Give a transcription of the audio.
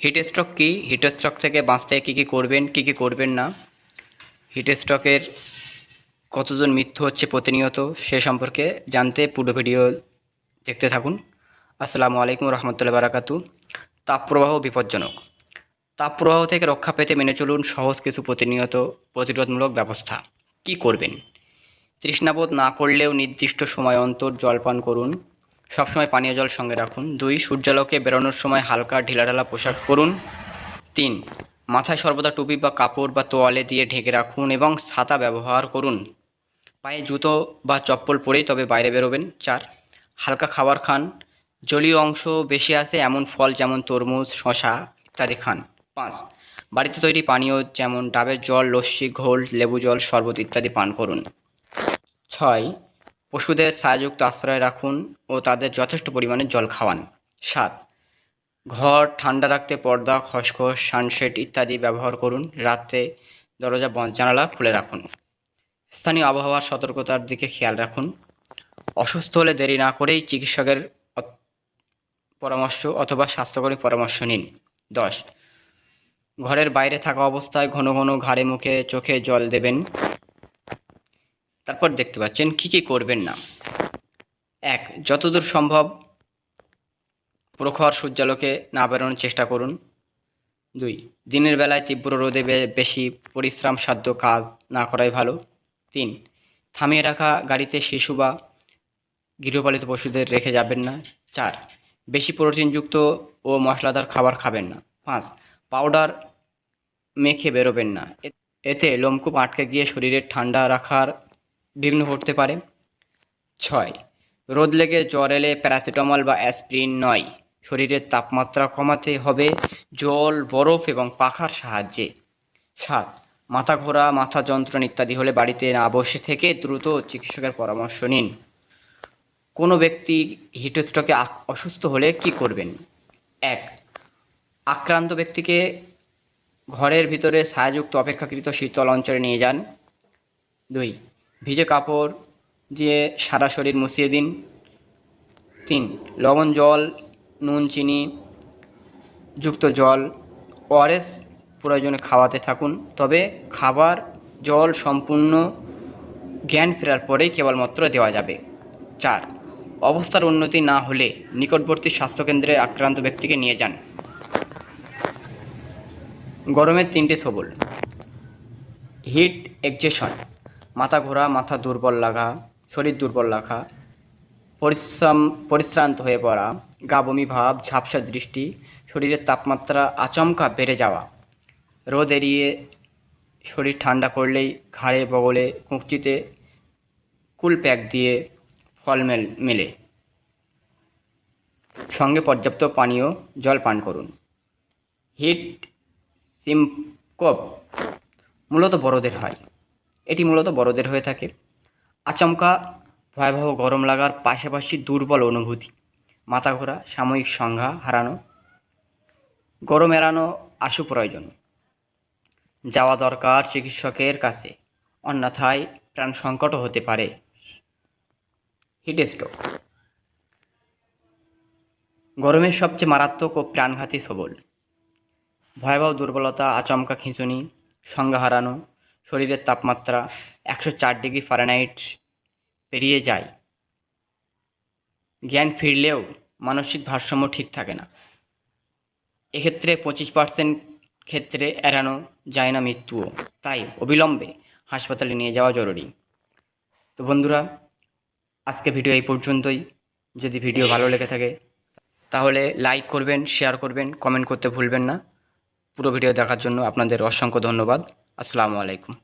Hit stroke কী? Heat stroke থেকে বাঁচতে কী কী করবেন, কী কী করবেন না? হিট স্ট্রোকের কতজন মৃত্যু হচ্ছে প্রতিনিয়ত সে সম্পর্কে জানতে পুরো ভিডিও দেখতে থাকুন। আসসালামু আলাইকুম রহমতুল্লাহ বারাকাতু। তাপপ্রবাহ বিপজ্জনক। তাপপ্রবাহ থেকে রক্ষা পেতে মেনে চলুন সহজ কিছু প্রতিনিয়ত প্রতিরোধমূলক ব্যবস্থা। কি করবেন? তৃষ্ণাবোধ না করলেও নির্দিষ্ট সময় অন্তর জল পান করুন। সবসময় পানীয় জল সঙ্গে রাখুন। দুই, সূর্যালোকে বেরোনোর সময় হালকা ঢিলাঢালা পোশাক পরুন। তিন, মাথায় সর্বদা টুপি বা কাপড় বা তোয়ালে দিয়ে ঢেকে রাখুন এবং ছাতা ব্যবহার করুন। পায়ে জুতো বা চপ্পল পরেই তবে বাইরে বেরোবেন। চার, হালকা খাবার খান। জলীয় অংশ বেশি আছে এমন ফল যেমন তরমুজ শশা ইত্যাদি খান। পাঁচ, বাড়িতে তৈরি পানীয় যেমন ডাবের জল, লস্যি, ঘোল, লেবু জল, শরবত ইত্যাদি পান করুন। ছয় পশুদের ছায়াযুক্ত আশ্রয় রাখুন ও তাদের যথেষ্ট পরিমাণে জল খাওয়ান। সাত, ঘর ঠান্ডা রাখতে পর্দা, খসখস, সানশেড ইত্যাদি ব্যবহার করুন। রাতে দরজা বন্ধ জানালা খুলে রাখুন। স্থানীয় আবহাওয়ার সতর্কতার দিকে খেয়াল রাখুন। অসুস্থ হলে দেরি না করেই চিকিৎসকের পরামর্শ অথবা স্বাস্থ্যকরী পরামর্শ নিন। দশ, ঘরের বাইরে থাকা অবস্থায় ঘন ঘন ঘাড়ে মুখে চোখে জল দেবেন। তারপর দেখতে পাচ্ছেন কী কী করবেন না। এক, যতদূর সম্ভব প্রখর সূর্যালোকে না বেরোনোর চেষ্টা করুন। দুই, দিনের বেলায় তীব্র রোদে বেশি পরিশ্রম সাধ্য কাজ না করাই ভালো। তিন, থামিয়ে রাখা গাড়িতে শিশু বা গৃহপালিত পশুদের রেখে যাবেন না। চার, বেশি প্রোটিনযুক্ত ও মশলাদার খাবার খাবেন না। পাঁচ, পাউডার মেখে বেরোবেন না। এতে লোমকূপ আটকে গিয়ে শরীরের ঠান্ডা রাখার বিঘ্ন ঘটতে পারে। ছয়, রোদ লেগে জ্বর এলে প্যারাসিটামল বা অ্যাসপ্রিন নয়। শরীরের তাপমাত্রা কমাতে হবে জল, বরফ এবং পাখার সাহায্যে। সাত, মাথা ঘোরা, মাথা যন্ত্রণা ইত্যাদি হলে বাড়িতে না বসে থেকে দ্রুত চিকিৎসকের পরামর্শ নিন। কোনো ব্যক্তি হিটস্ট্রোকে অসুস্থ হলে কি করবেন? এক, আক্রান্ত ব্যক্তিকে ঘরের ভিতরে ছায়াযুক্ত অপেক্ষাকৃত শীতল অঞ্চলে নিয়ে যান। দুই ভিজে কাপড় দিয়ে সারা শরীর মুছিয়ে দিন। তিন, লবণ, জল, নুন, চিনি যুক্ত জল। ওআরএস প্রয়োজনে খাওয়াতে থাকুন। তবে খাবার, জল সম্পূর্ণ জ্ঞান ফেরার পরেই কেবলমাত্র দেওয়া যাবে। চার, অবস্থার উন্নতি না হলে নিকটবর্তী স্বাস্থ্যকেন্দ্রে আক্রান্ত ব্যক্তিকে নিয়ে যান। গরমের তিনটে সবল। হিট এক্সেশন মাথা ঘোরা, মাথা দুর্বল লাগা, শরীর দুর্বল লাগা, পরিশ্রম, পরিশ্রান্ত হয়ে পড়া, গা বমি ভাব, ঝাপসা দৃষ্টি, শরীরের তাপমাত্রা আচমকা বেড়ে যাওয়া, রোদ এড়িয়ে শরীর ঠান্ডা করলেই ঘাড়ে, বগলে কুঁকচিতে কুল প্যাক দিয়ে ফল মেল, মেলে। সঙ্গে পর্যাপ্ত পানীয়, জল পান করুন। হিট সিমকোপ মূলত বড়দের হয়। এটি মূলত বড়দের হয়ে থাকে। আচমকা ভয়াবহ গরম লাগার পাশাপাশি দুর্বল অনুভূতি মাথা ঘোরা সাময়িক সংজ্ঞা হারানো, গরম এড়ানো আশু প্রয়োজন। যাওয়া দরকার চিকিৎসকের কাছে, অন্যথায় প্রাণ সংকটও হতে পারে। Heat stroke. গরমের সবচেয়ে মারাত্মক ও প্রাণঘাতী সবল। ভয়াবহ দুর্বলতা, আচমকা খিঁচুনি, সংজ্ঞা হারানো শরীরের তাপমাত্রা একশো চার ডিগ্রি ফারেনহাইট পেরিয়ে যায়। জ্ঞান ফিরলেও মানসিক ভারসাম্য ঠিক থাকে না। এক্ষেত্রে পঁচিশ পার্সেন্ট ক্ষেত্রে এড়ানো যায় না মৃত্যুও। তাই অবিলম্বে হাসপাতালে নিয়ে যাওয়া জরুরি। তো বন্ধুরা, আজকে ভিডিও এই পর্যন্তই। যদি ভিডিও ভালো লেগে থাকে, তাহলে লাইক করবেন, শেয়ার করবেন, কমেন্ট করতে ভুলবেন না। পুরো ভিডিও দেখার জন্য আপনাদের অসংখ্য ধন্যবাদ। আসসালামু আলাইকুম।